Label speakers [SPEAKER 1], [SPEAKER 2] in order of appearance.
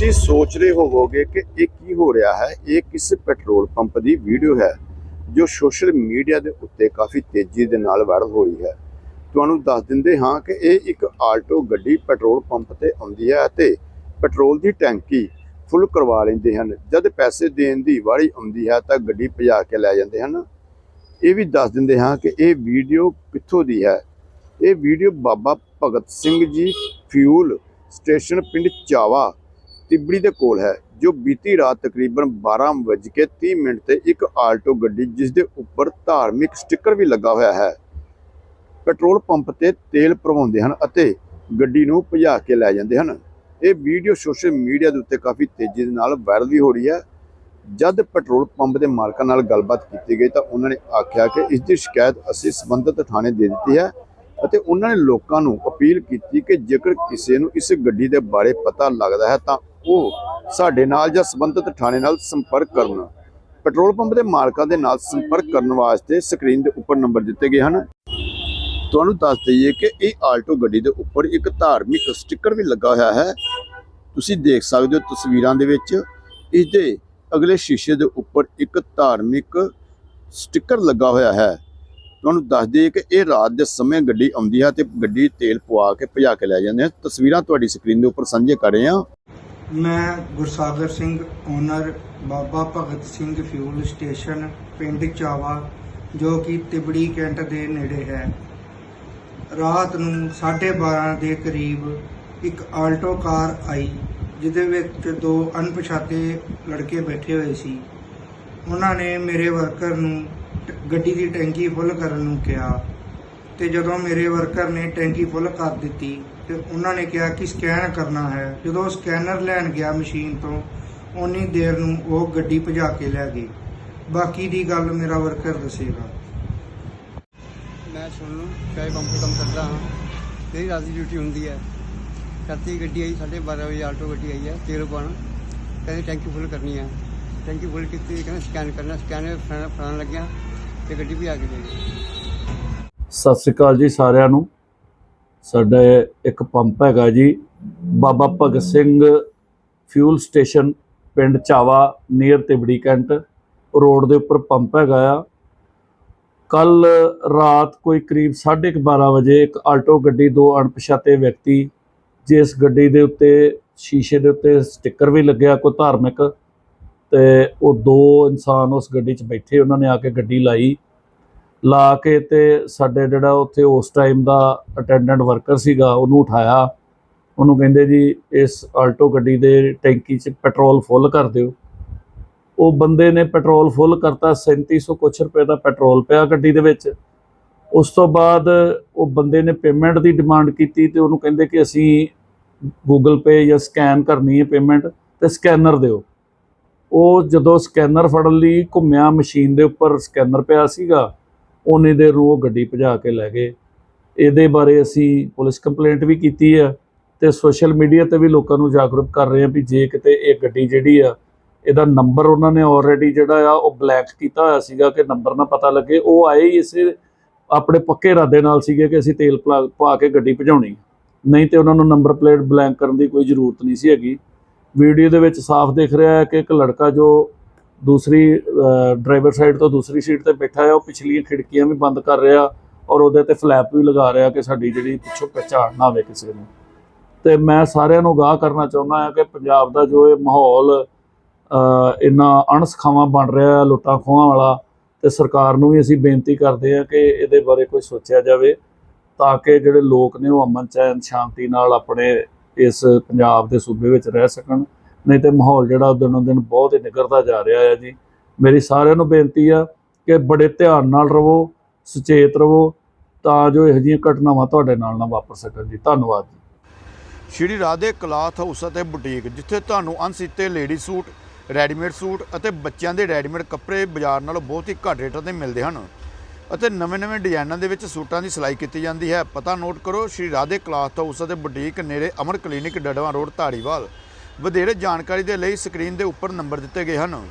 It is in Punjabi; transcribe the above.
[SPEAKER 1] ਤੁਸੀਂ ਸੋਚ ਰਹੇ ਹੋਵੋਗੇ ਕਿ ਇਹ ਕੀ ਹੋ ਰਿਹਾ ਹੈ? ਇਹ ਕਿਸ ਪੈਟਰੋਲ ਪੰਪ ਦੀ ਵੀਡੀਓ ਹੈ, ਜੋ ਸੋਸ਼ਲ ਮੀਡੀਆ ਦੇ ਉੱਤੇ ਕਾਫੀ ਤੇਜ਼ੀ ਦੇ ਨਾਲ ਵਾਇਰਲ ਹੋਈ ਹੈ? ਤੁਹਾਨੂੰ ਦੱਸ ਦਿੰਦੇ ਹਾਂ ਕਿ ਇਹ ਇੱਕ ਆਲਟੋ ਗੱਡੀ ਪੈਟਰੋਲ ਪੰਪ ਤੇ ਆਉਂਦੀ ਹੈ ਅਤੇ ਪੈਟਰੋਲ ਦੀ ਟੈਂਕੀ ਫੁੱਲ ਕਰਵਾ ਲੈਂਦੇ ਹਨ। ਜਦ ਪੈਸੇ ਦੇਣ ਦੀ ਵਾਰੀ ਆਉਂਦੀ ਹੈ ਤਾਂ ਗੱਡੀ ਭਜਾ ਕੇ ਲੈ ਜਾਂਦੇ ਹਨ। ਇਹ ਵੀ ਦੱਸ ਦਿੰਦੇ ਹਾਂ ਕਿ ਇਹ ਵੀਡੀਓ ਕਿੱਥੋਂ ਦੀ ਹੈ? ਇਹ ਵੀਡੀਓ ਬਾਬਾ ਭਗਤ ਸਿੰਘ ਜੀ ਫਿਊਲ ਸਟੇਸ਼ਨ ਪਿੰਡ ਚਾਵਾ ਤਿਬੜੀ ਦੇ ਕੋਲ ਹੈ, ਜੋ ਬੀਤੀ ਰਾਤ ਤਕਰੀਬਨ 12:30 ਮਿੰਟ ਤੇ ਇੱਕ ਆਲਟੋ ਗੱਡੀ ਜਿਸ ਦੇ ਉੱਪਰ ਧਾਰਮਿਕ ਸਟicker ਵੀ ਲੱਗਾ ਹੋਇਆ ਹੈ। ਪੈਟਰੋਲ ਪੰਪ ਤੇ ਤੇਲ ਭਰਵਾਉਂਦੇ ਹਨ ਅਤੇ ਗੱਡੀ ਨੂੰ ਭਜਾ ਕੇ ਲੈ ਜਾਂਦੇ ਹਨ। ਇਹ ਵੀਡੀਓ ਸੋਸ਼ਲ ਮੀਡੀਆ ਦੇ ਉੱਤੇ ਕਾਫੀ ਤੇਜ਼ੀ ਦੇ ਨਾਲ ਵਾਇਰਲ ਵੀ ਹੋ ਰਹੀ ਹੈ। ਜਦ ਪੈਟਰੋਲ ਪੰਪ ਦੇ ਮਾਲਕਾਂ ਨਾਲ ਗੱਲਬਾਤ ਕੀਤੀ ਗਈ ਤਾਂ ਉਹਨਾਂ ਨੇ ਆਖਿਆ ਕਿ ਇਸ ਦੀ ਸ਼ਿਕਾਇਤ ਅਸੀਂ ਸੰਬੰਧਿਤ ਥਾਣੇ ਦੇ ਦਿੱਤੀ ਹੈ ਅਤੇ ਉਹਨਾਂ ਨੇ ਲੋਕਾਂ ਨੂੰ ਅਪੀਲ ਕੀਤੀ ਕਿ ਜੇਕਰ ਕਿਸੇ ਨੂੰ ਇਸ ਗੱਡੀ ਦੇ ਬਾਰੇ ਪਤਾ ਲੱਗਦਾ ਹੈ ਤਾਂ ਉਹ ਸਾਡੇ ਨਾਲ ਜਾਂ ਸੰਬੰਧਿਤ ਥਾਣੇ ਨਾਲ ਸੰਪਰਕ ਕਰਨ। ਪੈਟਰੋਲ ਪੰਪ ਦੇ ਮਾਲਕਾਂ ਦੇ ਨਾਲ ਸੰਪਰਕ ਕਰਨ ਵਾਸਤੇ ਸਕਰੀਨ ਦੇ ਉੱਪਰ ਨੰਬਰ ਦਿੱਤੇ ਗਏ ਹਨ। ਤੁਹਾਨੂੰ ਦੱਸ ਦਈਏ ਕਿ ਇਹ ਆਲਟੋ ਗੱਡੀ ਦੇ ਉੱਪਰ ਇੱਕ ਧਾਰਮਿਕ ਸਟicker ਵੀ ਲੱਗਾ ਹੋਇਆ ਹੈ। ਤੁਸੀਂ ਦੇਖ ਸਕਦੇ ਹੋ ਤਸਵੀਰਾਂ ਦੇ ਵਿੱਚ ਇਸ ਦੇ ਅਗਲੇ ਸ਼ੀਸ਼ੇ ਦੇ ਉੱਪਰ ਇੱਕ ਧਾਰਮਿਕ ਸਟicker ਲੱਗਾ ਹੋਇਆ ਹੈ। ਤੁਹਾਨੂੰ ਦੱਸ ਦਈਏ ਕਿ ਇਹ ਰਾਤ ਦੇ ਸਮੇਂ ਗੱਡੀ ਆਉਂਦੀ ਹੈ ਤੇ ਗੱਡੀ ਤੇਲ ਪਵਾ ਕੇ ਭਜਾ ਕੇ ਲੈ ਜਾਂਦੇ ਆ ਤਸਵੀਰਾਂ ਤੁਹਾਡੀ ਸਕਰੀਨ ਦੇ ਉੱਪਰ ਸਾਂਝੇ ਕਰ ਰਹੇ ਹਾਂ।
[SPEAKER 2] ਮੈਂ Gursagar Singh owner Baba Bhagat Singh fuel station ਪਿੰਡ ਚਾਵਾ, ਜੋ ਕਿ ਤਿਬੜੀ ਕੈਂਟ ਦੇ ਨੇੜੇ ਹੈ। ਰਾਤ ਨੂੰ 12:30 ਦੇ ਕਰੀਬ ਇੱਕ ਆਲਟੋ ਕਾਰ ਆਈ, ਜਿਹਦੇ ਵਿੱਚ ਦੋ ਅਣਪਛਾਤੇ ਲੜਕੇ ਬੈਠੇ ਹੋਏ ਸੀ। ਉਹਨਾਂ ਨੇ ਮੇਰੇ ਵਰਕਰ ਨੂੰ ਟ- ਗੱਡੀ ਦੀ ਟੈਂਕੀ ਫੁੱਲ ਕਰਨ ਨੂੰ ਕਿਹਾ। ਤੇ ਜਦੋਂ ਮੇਰੇ ਵਰਕਰ ਨੇ ਟੈਂਕੀ ਫੁੱਲ ਕਰ ਦਿੱਤੀ, ਤੇ ਉਹਨਾਂ ਨੇ ਕਿਹਾ ਕਿ ਸਕੈਨ ਕਰਨਾ ਹੈ। ਜਦੋਂ ਸਕੈਨਰ ਲੈਣ ਗਿਆ ਮਸ਼ੀਨ ਤੋਂ, ਓਨੀ ਦੇਰ ਨੂੰ ਉਹ ਗੱਡੀ ਭਜਾ ਕੇ ਲੈ ਗਈ ਬਾਕੀ ਦੀ ਗੱਲ ਮੇਰਾ ਵਰਕਰ ਦੱਸੇਗਾ।
[SPEAKER 3] ਮੈਂ ਸੁਣ ਨੂੰ ਚਾਹੇ ਪੰਪ ਕੰਮ ਕਰਦਾ ਹਾਂ। ਮੇਰੀ ਰਾਤ ਦੀ ਡਿਊਟੀ ਹੁੰਦੀ ਹੈ। ਰਾਤੀ ਗੱਡੀ ਆਈ 12:30 ਵਜੇ ਆਲਟੋ ਗੱਡੀ ਆਈ ਹੈ, ਤੇਲ ਪਾਉਣ। ਕਹਿੰਦੇ ਟੈਂਕੀ ਫੁੱਲ ਕਰਨੀ ਹੈ। ਟੈਂਕੀ ਫੁੱਲ ਕੀਤੀ, ਕਹਿੰਦੇ ਸਕੈਨ ਕਰਨਾ। ਸਕੈਨ ਫੜਾਉਣ ਲੱਗਿਆ ਤੇ ਗੱਡੀ ਵੀ ਆ ਕੇ ਦੇ ਗਈ
[SPEAKER 4] ਸਤਿ ਸ੍ਰੀ ਅਕਾਲ ਜੀ ਸਾਰਿਆਂ ਨੂੰ। ਸਾਡਾ ਇੱਕ ਪੰਪ ਹੈਗਾ ਜੀ, ਬਾਬਾ ਭਗਤ ਸਿੰਘ ਫਿਊਲ ਸਟੇਸ਼ਨ, ਪਿੰਡ Chawa near Tibri cantt. Road ਦੇ ਉੱਪਰ ਪੰਪ ਹੈਗਾ ਆ। ਕੱਲ ਰਾਤ ਕੋਈ ਕਰੀਬ 12:30 ਵਜੇ ਇੱਕ ਆਲਟੋ ਗੱਡੀ, ਦੋ ਅਣਪਛਾਤੇ ਵਿਅਕਤੀ ਜਿਸ ਗੱਡੀ ਦੇ ਉੱਤੇ ਸ਼ੀਸ਼ੇ ਦੇ ਉੱਤੇ ਸਟicker ਵੀ ਲੱਗਿਆ, ਕੋਈ ਧਾਰਮਿਕ, ਤੇ ਉਹ ਦੋ ਇਨਸਾਨ ਉਸ ਗੱਡੀ 'ਚ ਬੈਠੇ, ਉਹਨਾਂ ਨੇ ਆ ਕੇ ਗੱਡੀ ਲਾਈ। ਲਾ ਕੇ ਤੇ ਸਾਡੇ ਜਿਹੜਾ ਉੱਥੇ ਉਸ ਟਾਈਮ ਦਾ ਅਟੈਂਡੈਂਟ ਵਰਕਰ ਸੀਗਾ, ਉਹਨੂੰ ਉਠਾਇਆ। ਉਹਨੂੰ ਕਹਿੰਦੇ ਜੀ, ਇਸ ਆਲਟੋ ਗੱਡੀ ਦੇ ਟੈਂਕੀ 'ਚ ਪੈਟਰੋਲ ਫੁੱਲ ਕਰ ਦਿਓ। ਉਹ ਬੰਦੇ ਨੇ ਪੈਟਰੋਲ ਫੁੱਲ ਕਰਤਾ 3700 ਕੁਛ ਰੁਪਏ ਦਾ ਪੈਟਰੋਲ ਪਿਆ ਗੱਡੀ ਦੇ ਵਿੱਚ। ਉਸ ਤੋਂ ਬਾਅਦ ਉਹ ਬੰਦੇ ਨੇ ਪੇਮੈਂਟ ਦੀ ਡਿਮਾਂਡ ਕੀਤੀ ਤੇ ਉਹਨੂੰ ਕਹਿੰਦੇ ਕਿ ਅਸੀਂ ਗੂਗਲ ਪੇ ਜਾਂ ਸਕੈਨ ਕਰਨੀ ਹੈ ਪੇਮੈਂਟ ਤੇ ਸਕੈਨਰ ਦਿਓ। ਉਹ ਜਦੋਂ ਸਕੈਨਰ ਫੜਨ ਲਈ ਘੁੰਮਿਆ, ਮਸ਼ੀਨ ਦੇ ਉੱਪਰ ਸਕੈਨਰ ਪਿਆ ਸੀਗਾ ਉਹਨੇ ਦੇ ਨੂੰ ਉਹ ਗੱਡੀ ਭਜਾ ਕੇ ਲੈ ਗਏ। ਇਹਦੇ ਬਾਰੇ ਅਸੀਂ ਪੁਲਿਸ ਕੰਪਲੇਂਟ ਵੀ ਕੀਤੀ ਆ ਤੇ ਸੋਸ਼ਲ ਮੀਡੀਆ ਤੇ ਵੀ ਲੋਕਾਂ ਨੂੰ ਜਾਗਰੂਕ ਕਰ ਰਹੇ ਹਾਂ ਵੀ ਜੇ ਕਿਤੇ ਇਹ ਗੱਡੀ ਜਿਹੜੀ ਆ, ਇਹਦਾ ਨੰਬਰ ਉਹਨਾਂ ਨੇ ਆਲਰੇਡੀ ਜਿਹੜਾ ਆ, ਉਹ ਬਲੈਕ ਕੀਤਾ ਹੋਇਆ ਸੀਗਾ ਕਿ ਨੰਬਰ ਨਾ ਪਤਾ ਲੱਗੇ। ਉਹ ਆਏ ਹੀ ਇਸੇ ਆਪਣੇ ਪੱਕੇ ਇਰਾਦੇ ਨਾਲ ਸੀਗੇ ਕਿ ਅਸੀਂ ਤੇਲ ਪਲਾ- ਪਾ ਕੇ ਗੱਡੀ ਭਜਾਉਣੀ ਨਹੀਂ ਤੇ ਉਹਨਾਂ ਨੂੰ ਨੰਬਰ ਪਲੇਟ ਬਲੈਂਕ ਕਰਨ ਦੀ ਕੋਈ ਜ਼ਰੂਰਤ ਨਹੀਂ ਸੀ ਹੈਗੀ। ਵੀਡੀਓ ਦੇ ਵਿੱਚ ਸਾਫ਼ ਦਿਖ ਰਿਹਾ ਹੈ ਕਿ ਇੱਕ ਲੜਕਾ ਜੋ ਦੂਸਰੀ ਡਰਾਈਵਰ ਸਾਈਡ ਤੋਂ ਦੂਸਰੀ ਸੀਟ ਤੇ ਬੈਠਾ ਹੈ ਉਹ ਪਿਛਲੀਆਂ ਖਿੜਕੀਆਂ ਵੀ ਬੰਦ ਕਰ ਰਿਹਾ ਔਰ ਉਹਦੇ ਤੇ ਫਲੈਪ ਵੀ ਲਗਾ ਰਿਹਾ ਕਿ ਸਾਡੀ ਜਿਹੜੀ ਪਿੱਛੋਂ ਪਛਾਣ ਨਾ ਆਵੇ ਕਿਸੇ ਨੂੰ। ਤੇ ਮੈਂ ਸਾਰਿਆਂ ਨੂੰ ਗਾਹ ਕਰਨਾ ਚਾਹੁੰਦਾ ਹਾਂ ਕਿ ਪੰਜਾਬ ਦਾ ਜੋ ਇਹ ਮਾਹੌਲ ਅ, ਇੰਨਾ ਅਣਸਖਾਵਾਂ ਬਣ ਰਿਹਾ ਹੈ ਲੁੱਟਾਂ ਖੋਹਾਂ ਵਾਲਾ ਤੇ ਸਰਕਾਰ ਨੂੰ ਵੀ ਅਸੀਂ ਬੇਨਤੀ ਕਰਦੇ ਹਾਂ ਕਿ ਇਹਦੇ ਬਾਰੇ ਕੋਈ ਸੋਚਿਆ ਜਾਵੇ ਤਾਂ ਕਿ ਜਿਹੜੇ ਲੋਕ ਨੇ ਉਹ ਅਮਨ ਚੈਨ ਸ਼ਾਂਤੀ ਨਾਲ ਆਪਣੇ ਇਸ ਪੰਜਾਬ ਦੇ ਸੂਬੇ ਵਿੱਚ ਰਹਿ ਸਕਣ। ਨਹੀਂ ਤੇ ਮਾਹੌਲ ਜਿਹੜਾ ਦਿਨੋਂ ਦਿਨ ਬਹੁਤ ਹੀ ਨਿਗਰਦਾ ਜਾ ਰਿਹਾ ਹੈ ਜੀ। ਮੇਰੀ ਸਾਰਿਆਂ ਨੂੰ ਬੇਨਤੀ ਆ ਕਿ ਬੜੇ ਧਿਆਨ ਨਾਲ ਰਹੋ, ਸੁਚੇਤ ਰਹੋ, ਤਾਂ ਜੋ ਇਹੋ ਜਿਹੀਆਂ ਘਟਨਾਵਾਂ ਤੁਹਾਡੇ ਨਾਲ ਨਾ ਵਾਪਰ ਸਕਣ ਜੀ। ਧੰਨਵਾਦ ਜੀ।
[SPEAKER 1] ਸ਼੍ਰੀ ਰਾਧੇ ਕਲਾਥ ਹਾਊਸ ਅਤੇ ਬੁਟੀਕ, ਜਿੱਥੇ ਤੁਹਾਨੂੰ ਅਣਸੀਤੇ ਲੇਡੀ ਸੂਟ, ਰੈਡੀਮੇਡ ਸੂਟ ਅਤੇ ਬੱਚਿਆਂ ਦੇ ਰੈਡੀਮੇਡ ਕੱਪੜੇ ਬਾਜ਼ਾਰ ਨਾਲੋਂ ਬਹੁਤ ਹੀ ਘੱਟ ਰੇਟਾਂ ਤੇ ਮਿਲਦੇ ਹਨ ਅਤੇ ਨਵੇਂ-ਨਵੇਂ ਡਿਜ਼ਾਈਨਾਂ ਦੇ ਵਿੱਚ ਸੂਟਾਂ ਦੀ ਸਿਲਾਈ ਕੀਤੀ ਜਾਂਦੀ ਹੈ। ਪਤਾ ਨੋਟ ਕਰੋ, ਸ਼੍ਰੀ ਰਾਧੇ ਕਲਾਥ ਹਾਊਸ ਅਤੇ ਬੁਟੀਕ ਨੇੜੇ ਅਮਰ ਕਲੀਨਿਕ ਡੜਵਾ ਰੋਡ, ਧਾਰੀਵਾਲ। ਵਧੇਰੇ ਜਾਣਕਾਰੀ ਦੇ ਲਈ ਸਕਰੀਨ ਦੇ ਉੱਪਰ ਨੰਬਰ ਦਿੱਤੇ ਗਏ ਹਨ।